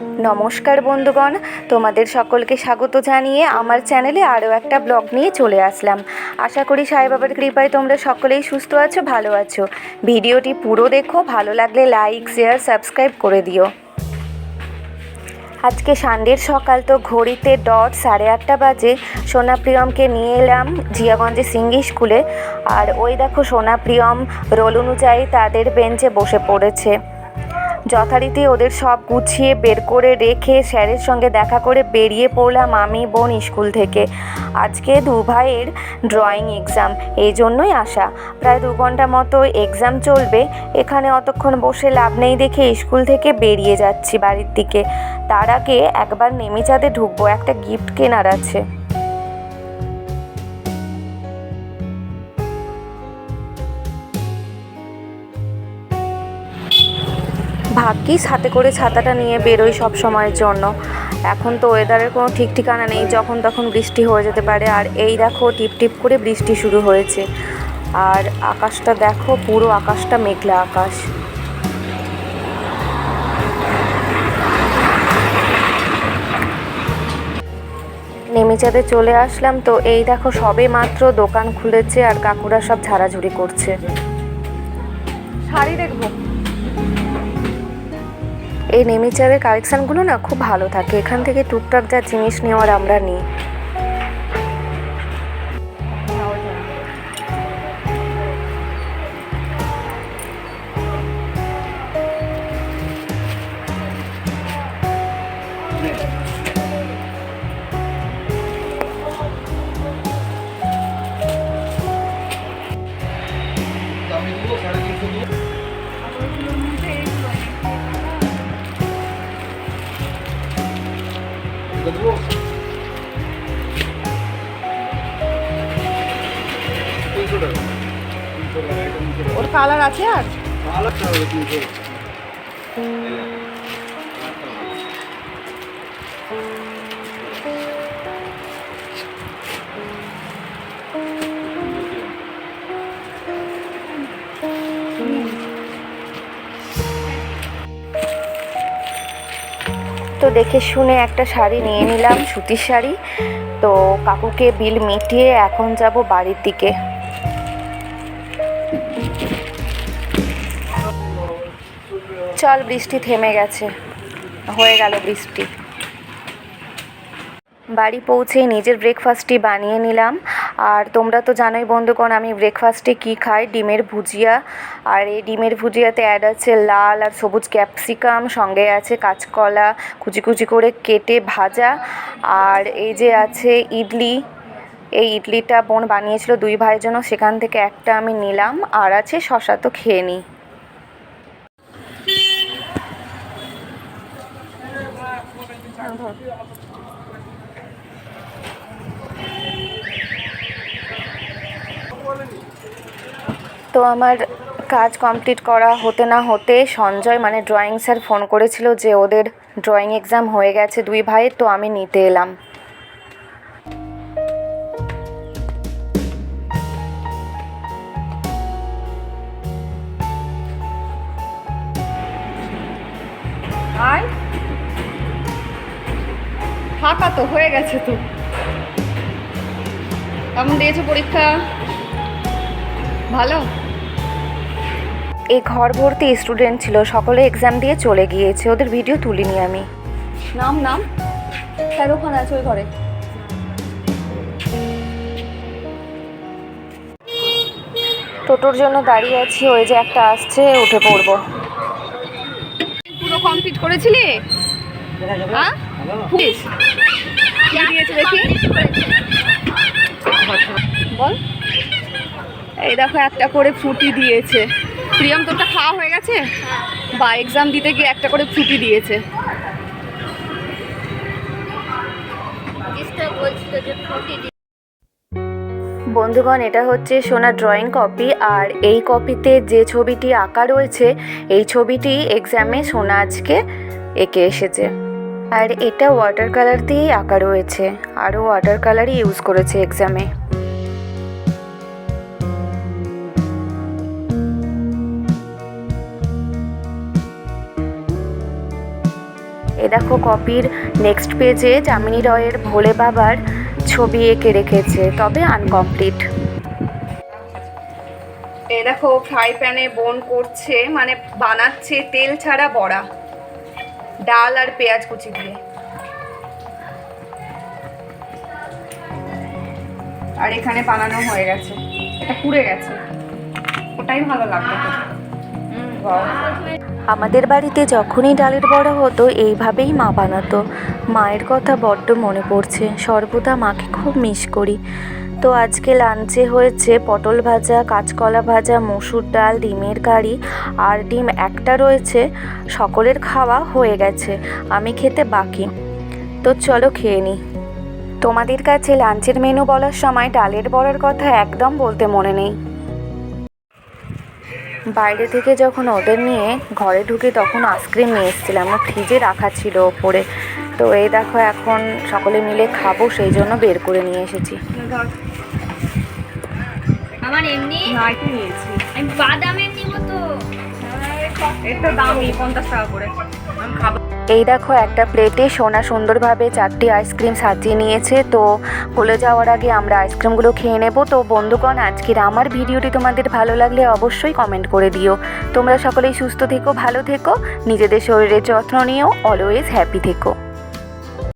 নমস্কার বন্ধুগণ, তোমাদের সকলকে স্বাগত জানিয়ে আমার চ্যানেলে আরও একটা ব্লগ নিয়ে চলে আসলাম। আশা করি সাই বাবার কৃপায় তোমরা সকলেই সুস্থ আছো, ভালো আছো। ভিডিওটি পুরো দেখো, ভালো লাগলে লাইক, শেয়ার, সাবস্ক্রাইব করে দিও। আজকে সানডের সকাল তো ঘড়িতে ডট সাড়ে আটটা বাজে। সোনাপ্রিয়মকে নিয়ে এলাম জিয়াগঞ্জে সিঙ্গি স্কুলে। আর ওই দেখো সোনাপ্রিয়ম রোল অনুযায়ী তাদের বেঞ্চে বসে পড়েছে। যথারীতি ওদের সব গুছিয়ে বের করে রেখে স্যারের সঙ্গে দেখা করে বেরিয়ে পড়লাম আমি বোন স্কুল থেকে। আজকে দু ভাইয়ের ড্রয়িং এক্সাম, এই জন্যই আসা প্রায় দু ঘণ্টা মতো এক্সাম চলবে, এখানে অতক্ষণ বসে লাভ নেই দেখে স্কুল থেকে বেরিয়ে যাচ্ছি বাড়ির দিকে। তার আগে একবার নেমিচাঁদে ঢুকবো, একটা গিফট কেনার আছে। ভাগ্যিস হাতে করে ছাতাটা নিয়ে বেরোই সব সময়ের জন্য। এখন তো ওয়েদারের কোনো ঠিক ঠিকানা নেই, যখন তখন বৃষ্টি হয়ে যেতে পারে। আর এই দেখো, টিপ টিপ করে বৃষ্টি শুরু হয়েছে। আর আকাশটা দেখো, পুরো আকাশটা মেঘলা আকাশ। নেমিচাঁদে চলে আসলাম তো, এই দেখো, সবে মাত্র দোকান খুলেছে আর কাকুরা সব ঝাড়াঝুড়ি করছে। শাড়ি দেখব। এই নেমিচারের কালেকশানগুলো না খুব ভালো থাকে। এখান থেকে টুকটাক যা জিনিস নেওয়ার আমরা নিই। ওর কালার আছে আর? তো দেখে শুনে একটা শাড়ি নিয়ে নিলাম, সুতির শাড়ি। তো কাকুকে বিল মিটিয়ে এখন যাব বাড়ির দিকে। চল, বৃষ্টি থেমে গেছে। হয়ে গেল বৃষ্টি। বাড়ি পৌঁছে নিজের ব্রেকফাস্টটি বানিয়ে নিলাম। আর তোমরা তো জানোই বন্ধুগণ, আমি ব্রেকফাস্টে কী খাই? ডিমের ভুজিয়া। আর এই ডিমের ভুজিয়াতে অ্যাড আছে লাল আর সবুজ ক্যাপসিকাম সঙ্গে আছে কাঁচকলা, কুচি কুচি করে কেটে ভাজা। আর এই যে আছে ইডলি। এই ইডলিটা বোন বানিয়েছিল দুই ভাইয়ের জন্য, সেখান থেকে একটা আমি নিলাম। আর আছে শশা তো খেয়ে নিই তো আমার কাজ কমপ্লিট করা হতে না হতে সঞ্জয় মানে ড্রয়িং স্যার ফোন করেছিল যে ওদের ড্রয়িং এক্সাম হয়ে গেছে দুই ভাইয়ের তো আমি নিতে এলাম। আয়। ফাঁকা তো, হয়ে গেছে তো। কেমন দিয়েছ পরীক্ষা? ভালো? এই ঘর ভর্তি স্টুডেন্ট ছিল সকলে এক্সাম দিয়ে চলে গিয়েছে। ওদের ভিডিও তুলিনি আমি। নাম নাম? স্যার ওখানে আছে ওই ঘরে। টোটোর জন্য দাঁড়িয়ে আছি ওই যে একটা আসছে উঠে পড়ব। পুরো কমপ্লিট করেছিলি? হ্যাঁ? দেখি? বল। এই দেখো একটা করে ফুটি দিয়েছে। প্রিয়ম তোরটা খাওয়া হয়ে গেছে? বা এক্সাম দিতে গিয়ে একটা করে ফ্রুটি দিয়েছে। বন্ধুগণ এটা হচ্ছে সোনার ড্রয়িং কপি আর এই কপিতে যে ছবিটি আঁকা রয়েছে এই ছবিটি এক্সামে সোনা আজকে এঁকে এসেছে। আর এটা ওয়াটার কালার দিয়েই আঁকা রয়েছে। আরও ওয়াটার কালারই ইউজ করেছে এক্সামে এ দেখো কপির নেক্সট পেজে যামিনী রয়ের ভোলে বাবার ছবি এঁকে রেখেছে, তবে আনকমপ্লিট এই দেখো ফ্রাই প্যানে বোন করছে মানে বানাচ্ছে তেল ছাড়া বড়া। ডাল আর পেঁয়াজ কুচি দিয়ে। আর এখানে বানানো হয়ে গেছে। এটা পুড়ে গেছে। ওটাই ভালো লাগবে। হুম। আমাদের বাড়িতে যখনই ডালের বড়া হতো, এইভাবেই মা বানাতো। মায়ের কথা বড্ড মনে পড়ছে। সর্বদা মাকে খুব মিস করি। তো আজকে লাঞ্চে হয়েছে পটল ভাজা, কাঁচকলা ভাজা, মসুর ডাল, ডিমের কারি আর ডিম একটা রয়েছে। সকলের খাওয়া হয়ে গেছে। আমি খেতে বাকি। তো চলো খেয়ে নিই তোমাদের কাছে লাঞ্চের মেনু বলার সময় ডালের বড়ার কথা একদম বলতে মনে নেই। বাইরে থেকে যখন ওদের নিয়ে ঘরে ঢুকে তখন আইসক্রিম নিয়ে এসেছিলাম। ফ্রিজে রাখা ছিল ওপরে। তো এই দেখো এখন সকলে মিলে খাব সেই জন্য বের করে নিয়ে এসেছি। আমার এমনি নিয়েছি। আমি তো এই দেখো একটা প্লেটে সোনা সুন্দরভাবে চারটি আইসক্রিম সাজিয়ে নিয়েছে। তো বলে যাওয়ার আগে আমরা আইসক্রিমগুলো খেয়ে নেব। তো বন্ধুগণ, আজকের আমার ভিডিওটি তোমাদের ভালো লাগলে অবশ্যই কমেন্ট করে দিও। তোমরা সকলেই সুস্থ থেকো, ভালো থেকো। নিজেদের শরীরের যত্ন নিও। অলওয়েজ হ্যাপি থেকো।